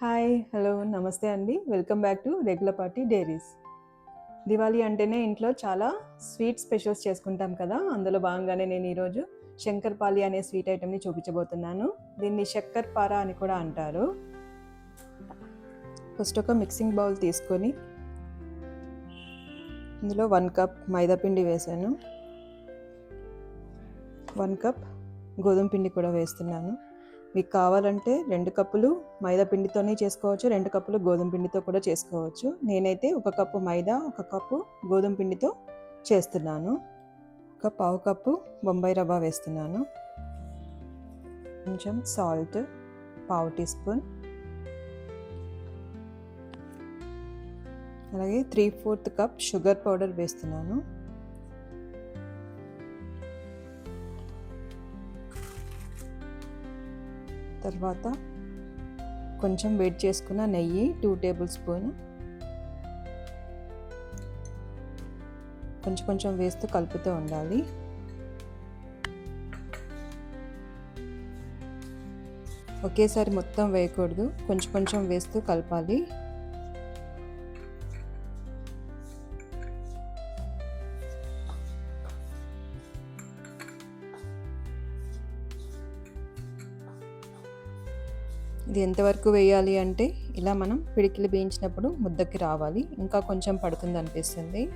Hi hello నమస్తే అండి. Welcome back to regular party diaries. Diwali అంటేనే ఇంట్లో చాలా స్వీట్ స్పెషల్స్ చేసుకుంటాం కదా. అందులో భాగంగానే నేను ఈరోజు శంకర్పాలి అనే స్వీట్ ఐటెంని చూపించబోతున్నాను. దీన్ని శక్కర్ పార అని కూడా అంటారు. ఫస్ట్ ఒక మిక్సింగ్ బౌల్ తీసుకొని ఇందులో వన్ కప్ మైదాపిండి వేసాను. వన్ కప్ గోధుమ పిండి కూడా వేస్తున్నాను. మీకు కావాలంటే రెండు కప్పులు మైదా పిండితోనే చేసుకోవచ్చు రెండు కప్పులు గోధుమ పిండితో కూడా చేసుకోవచ్చు. నేనైతే ఒక కప్పు మైదా ఒక కప్పు గోధుమ పిండితో చేస్తున్నాను. ఒక పావు కప్పు బొంబాయి రవ్వ వేస్తున్నాను. కొంచెం సాల్ట్ పావు టీ స్పూన్. అలాగే three fourth cup sugar powder వేస్తున్నాను. తర్వాత కొంచెం వేడి చేసుకున్న నెయ్యి టూ టేబుల్ స్పూన్. కొంచెం కొంచెం వేస్తూ కలుపుతూ ఉండాలి. ఒకేసారి మొత్తం వేయకూడదు. కొంచెం కొంచెం వేస్తూ కలపాలి. ఇది ఎంతవరకు వేయాలి అంటే ఇలా మనం పిడికిలు వేయించినప్పుడు ముద్దకి రావాలి. ఇంకా కొంచెం పడుతుంది అనిపిస్తుంది.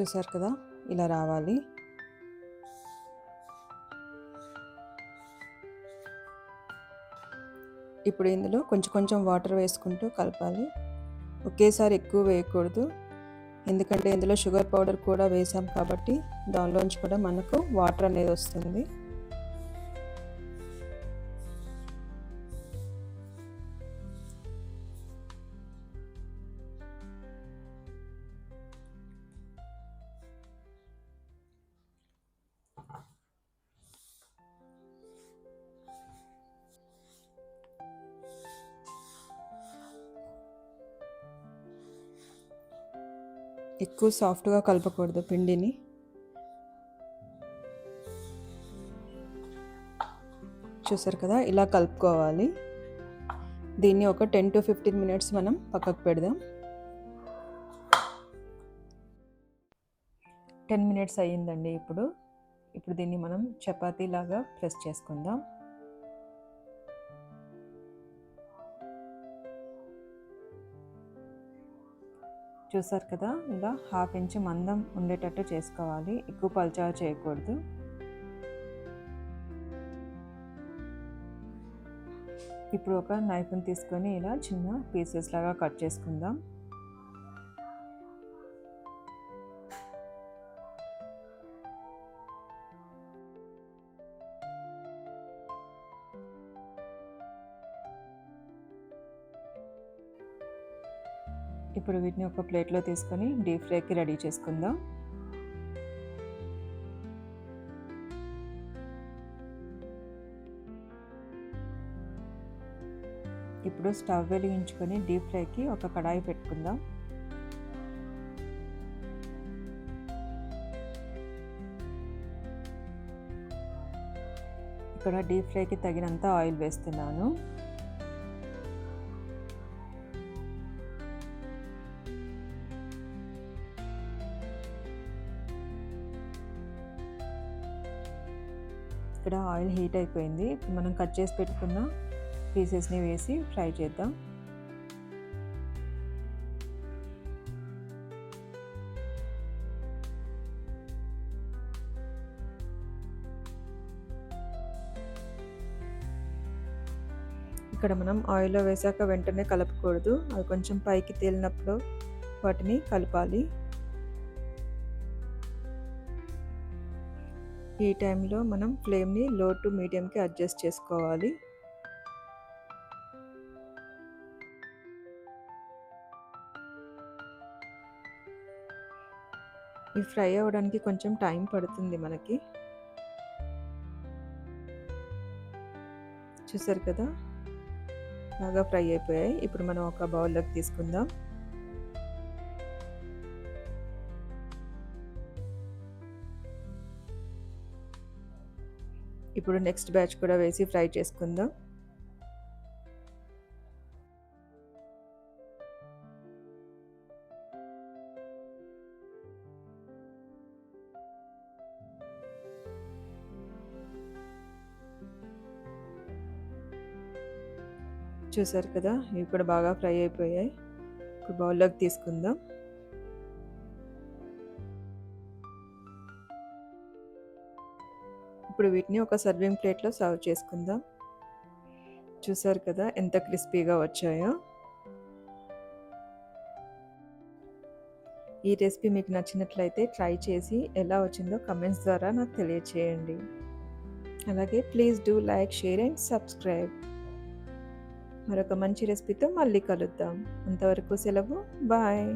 చూసారు కదా? ఇలా రావాలి. ఇప్పుడు ఇందులో కొంచెం కొంచెం వాటర్ వేసుకుంటూ కలపాలి. ఒకేసారి ఎక్కువ వేయకూడదు. ఎందుకంటే ఇందులో షుగర్ పౌడర్ కూడా వేసాం కాబట్టి దానిలోంచి కూడా మనకు వాటర్ అనేది వస్తుంది. ఎక్కువ సాఫ్ట్గా కలపకూడదు పిండిని. చూసారు కదా ఇలా కలుపుకోవాలి. దీన్ని ఒక టెన్ టు ఫిఫ్టీన్ మినిట్స్ మనం పక్కకు పెడదాం. టెన్ మినిట్స్ అయ్యిందండి ఇప్పుడు. ఇప్పుడు దీన్ని మనం చపాతీలాగా ప్రెస్ చేసుకుందాం. చూసారు కదా ఇలా హాఫ్ ఇంచ్ మందం ఉండేటట్టు చేసుకోవాలి. ఎక్కువ పల్చా చేయకూడదు. ఇప్పుడు ఒక నైఫ్ని తీసుకొని ఇలా చిన్న పీసెస్ లాగా కట్ చేసుకుందాం. ఇప్పుడు వీటిని ఒక ప్లేట్లో తీసుకొని డీప్ ఫ్రైకి రెడీ చేసుకుందాం. ఇప్పుడు స్టవ్ వెలిగించుకొని డీప్ ఫ్రైకి ఒక కడాయి పెట్టుకుందాం. ఇక్కడ డీప్ ఫ్రైకి తగినంత ఆయిల్ వేస్తున్నాను. ఇక్కడ ఆయిల్ హీట్ అయిపోయింది. మనం కట్ చేసి పెట్టుకున్న పీసెస్ని వేసి ఫ్రై చేద్దాం. ఇక్కడ మనం ఆయిల్లో వేసాక వెంటనే కలపకూడదు. అవి కొంచెం పైకి తేలినప్పుడు వాటిని కలపాలి. ఈ టైంలో మనం ఫ్లేమ్ని లో టు మీడియంకి అడ్జస్ట్ చేసుకోవాలి. ఇవి ఫ్రై అవ్వడానికి కొంచెం టైం పడుతుంది మనకి. చూసారు కదా? బాగా ఫ్రై అయిపోయాయి. ఇప్పుడు మనం ఒక బౌల్లోకి తీసుకుందాం. ఇప్పుడు నెక్స్ట్ బ్యాచ్ కూడా వేసి ఫ్రై చేసుకుందాం. చూసారు కదా ఇవి కూడా బాగా ఫ్రై అయిపోయాయి. ఇప్పుడు బౌల్లోకి తీసుకుందాం. ఇప్పుడు వీటిని ఒక సర్వింగ్ ప్లేట్లో సర్వ్ చేసుకుందాం. చూసారు కదా ఎంత క్రిస్పీగా వచ్చాయో. ఈ రెసిపీ మీకు నచ్చినట్లయితే ట్రై చేసి ఎలా వచ్చిందో కమెంట్స్ ద్వారా నాకు తెలియచేయండి. అలాగే please do like share and subscribe మరొక మంచి రెసిపీతో మళ్ళీ కలుద్దాం. అంతవరకు సెలవు. బాయ్